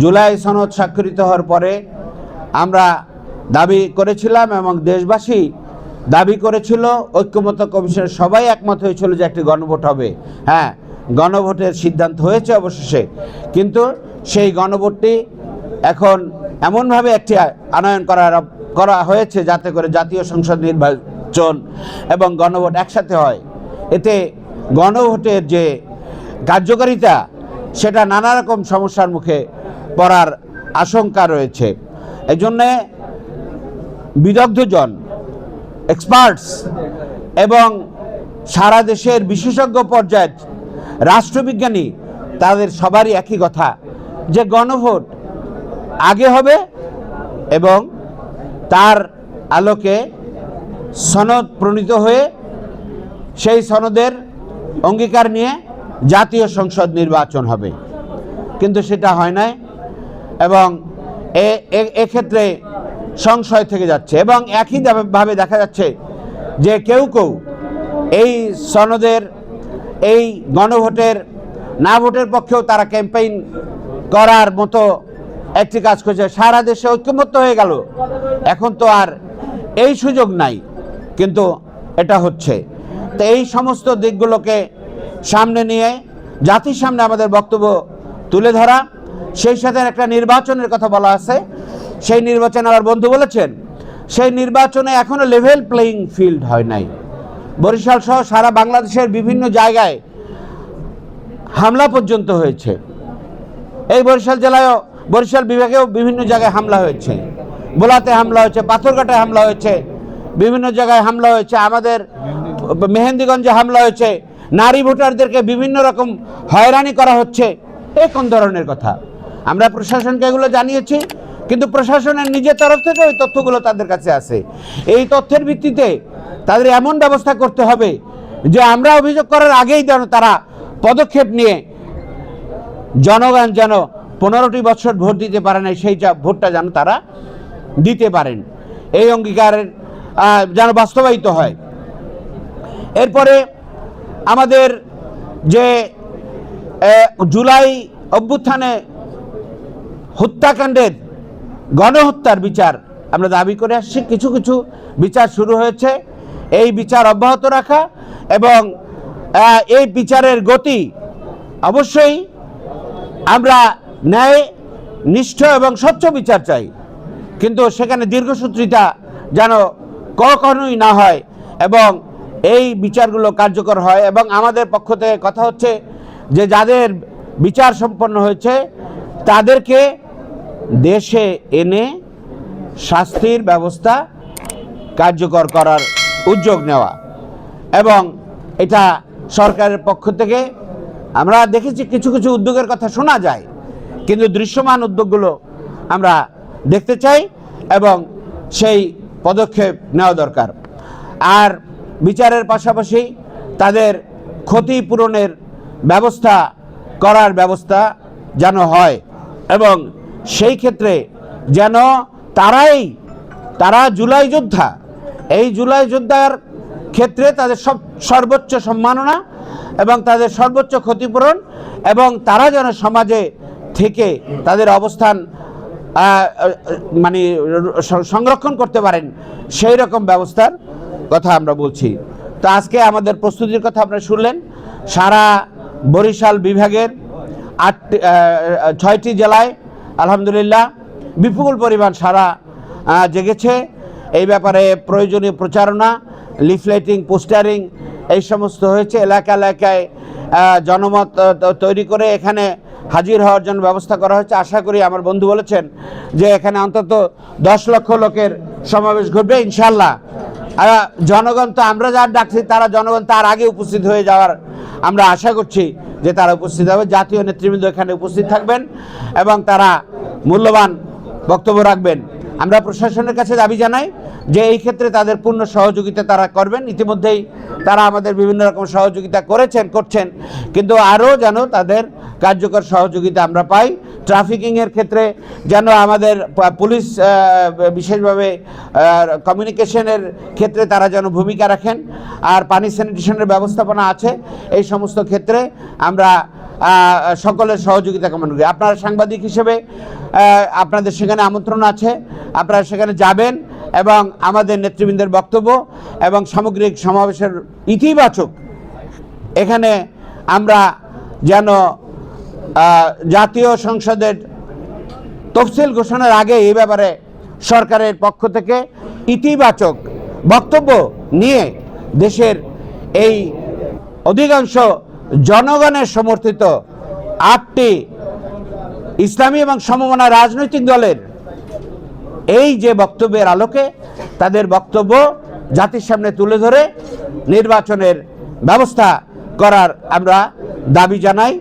জুলাই সনদ স্বাক্ষরিত হওয়ার পরে আমরা দাবি করেছিলাম এবং দেশবাসী দাবি করেছিল ঐক্যমত কমিশনের সবাই একমত হয়েছিল যে একটি গণভোট হবে। হ্যাঁ গণভোটের সিদ্ধান্ত হয়েছে অবশেষে। কিন্তু সেই গণভোটটি এখন এমনভাবে একটি আনয়ন করার করা হয়েছে যাতে করে জাতীয় সংসদ নির্বাচন এবং গণভোট একসাথে হয়। এতে গণভোটের যে কার্যকারিতা, সেটা নানা রকম সমস্যার মুখে পড়ার আশঙ্কা রয়েছে। এই জন্যে বিদগ্ধজন এক্সপার্টস এবং সারা দেশের বিশেষজ্ঞ পর্যায়ের রাষ্ট্রবিজ্ঞানী, তাদের সবারই একই কথা যে গণভোট আগে হবে এবং তার আলোকে সনদ প্রণীত হয়ে সেই সনদের অঙ্গীকার নিয়ে জাতীয় সংসদ নির্বাচন হবে। কিন্তু সেটা হয় নাই। এবং এক্ষেত্রে সংশয় থেকে যাচ্ছে এবং একই দাবে- ভাবে দেখা যাচ্ছে যে কেউ কেউ এই সনদের, এই গণভোটের, না ভোটের পক্ষেও তারা ক্যাম্পেইন করার মতো একটি কাজ করছে। সারা দেশে ঐক্যমত্য হয়ে গেল। এখন তো আর এই সুযোগ নাই, কিন্তু এটা হচ্ছে। তো এই সমস্ত দিকগুলোকে সামনে নিয়ে, জাতির সামনে আমাদের বক্তব্য তুলে ধরা। সেই সাথে একটা নির্বাচনের কথা বলা আছে। সেই নির্বাচনে আমার বন্ধু বলেছেন, সেই নির্বাচনে এখনও লেভেল প্লেয়িং ফিল্ড হয় নাই। বরিশাল সহ সারা বাংলাদেশের বিভিন্ন জায়গায় হামলা পর্যন্ত হয়েছে। এই বরিশাল জেলায়ও বরিশাল বিভাগেও বিভিন্ন জায়গায় হামলা হয়েছে। বোলাতে হামলা হয়েছে পাথরঘাটে হামলা হয়েছে, বিভিন্ন জায়গায় হামলা হয়েছে, আমাদের মেহেন্দিগঞ্জে হামলা হয়েছে, নারী ভোটারদেরকে বিভিন্ন রকম হয়রানি করা হচ্ছে। এ কোন ধরনের কথা? আমরা প্রশাসনকে এগুলো জানিয়েছি, কিন্তু প্রশাসনের নিজের তরফ থেকে ওই তথ্যগুলো তাদের কাছে আছে। এই তথ্যের ভিত্তিতে তাদের এমন ব্যবস্থা করতে হবে যে আমরা অভিযোগ করার আগেই যেন তারা পদক্ষেপ নিয়ে জনগণ যেন পনেরোটি বছর ভোট দিতে পারে না সেই ভোটটা যেন তারা দিতে পারেন। এই অঙ্গীকারের যেন বাস্তবায়িত হয়। এরপরে আমাদের যে জুলাই অভ্যুত্থানে হত্যাকাণ্ডের গণহত্যার বিচার আমরা দাবি করে আসছি। কিছু কিছু বিচার শুরু হয়েছে। এই বিচার অব্যাহত রাখা এবং এই বিচারের গতি অবশ্যই আমরা ন্যায়, নিষ্ঠ এবং স্বচ্ছ বিচার চাই। কিন্তু সেখানে দীর্ঘসূত্রিতা যেন কখনোই না হয় এবং এই বিচারগুলো কার্যকর হয় এবং আমাদের পক্ষ থেকে কথা হচ্ছে যে যাদের বিচার সম্পন্ন হয়েছে তাদেরকে দেশে এনে শাস্তির ব্যবস্থা কার্যকর করার উদ্যোগ নেওয়া। এবং এটা সরকারের পক্ষ থেকে আমরা দেখেছি কিছু কিছু উদ্যোগের কথা শোনা যায়, কিন্তু দৃশ্যমান উদ্যোগগুলো আমরা দেখতে চাই এবং সেই পদক্ষেপ নেওয়া দরকার। আর বিচারের পাশাপাশি তাদের ক্ষতিপূরণের ব্যবস্থা করার ব্যবস্থা যেন হয় এবং সেই ক্ষেত্রে যেন তারাই, তারা জুলাই যোদ্ধা, এই জুলাই যোদ্ধার ক্ষেত্রে তাদের সব সর্বোচ্চ সম্মাননা এবং তাদের সর্বোচ্চ ক্ষতিপূরণ এবং তারা যেন সমাজে থেকে তাদের অবস্থান মানে সংরক্ষণ করতে পারেন, সেই রকম ব্যবস্থার কথা আমরা বলছি। তো আজকে আমাদের প্রস্তুতির কথা আপনারা শুনলেন। সারা বরিশাল বিভাগের আটটি ছয়টি জেলায় আলহামদুলিল্লাহ, বিপুল পরিমাণ সারা জেগেছে। এই ব্যাপারে প্রয়োজনীয় প্রচারণা, লিফলেটিং, পোস্টারিং, এই সমস্ত হয়েছে। এলাকা এলাকায় জনমত তৈরি করে এখানে হাজির হওয়ার জন্য ব্যবস্থা করা হয়েছে। আশা করি আমার বন্ধু বলেছেন যে এখানে অন্তত দশ লক্ষ লোকের সমাবেশ ঘটবে ইনশাল্লাহ জনগণ তো আমরা যার ডাকছি, তারা জনগণ তার আগে উপস্থিত হয়ে যাওয়ার আমরা আশা করছি যে তারা উপস্থিত হবে। জাতীয় নেতৃবৃন্দ এখানে উপস্থিত থাকবেন এবং তারা মূল্যবান বক্তব্য রাখবেন। আমরা প্রশাসনের কাছে দাবি জানাই যে এই ক্ষেত্রে তাদের পূর্ণ সহযোগিতা তারা করবেন। ইতিমধ্যেই তারা আমাদের বিভিন্ন রকম সহযোগিতা করেছেন, করছেন। কিন্তু আরও যেন তাদের কার্যকর সহযোগিতা আমরা পাই ট্রাফিকিংয়ের ক্ষেত্রে যেন আমাদের পুলিশ বিশেষভাবে কমিউনিকেশনের ক্ষেত্রে তারা যেন ভূমিকা রাখেন। আর পানি স্যানিটেশনের ব্যবস্থাপনা আছে। এই সমস্ত ক্ষেত্রে আমরা সকলের সহযোগিতা কামনা করি। আপনারা সাংবাদিক হিসেবে আপনাদের সেখানে আমন্ত্রণ আছে। আপনারা সেখানে যাবেন এবং আমাদের নেতৃবৃন্দের বক্তব্য এবং সামগ্রিক সমাবেশের ইতিবাচক এখানে আমরা যেন জাতীয় সংসদের তফসিল ঘোষণার আগে এই ব্যাপারে সরকারের পক্ষ থেকে ইতিবাচক বক্তব্য নিয়ে দেশের এই অধিকাংশ জনগণের সমর্থিত আটটি ইসলামী এবং সমমনা রাজনৈতিক দলের এই যে বক্তব্যের আলোকে তাদের বক্তব্য জাতির সামনে তুলে ধরে নির্বাচনের ব্যবস্থা করার আমরা দাবি জানাই।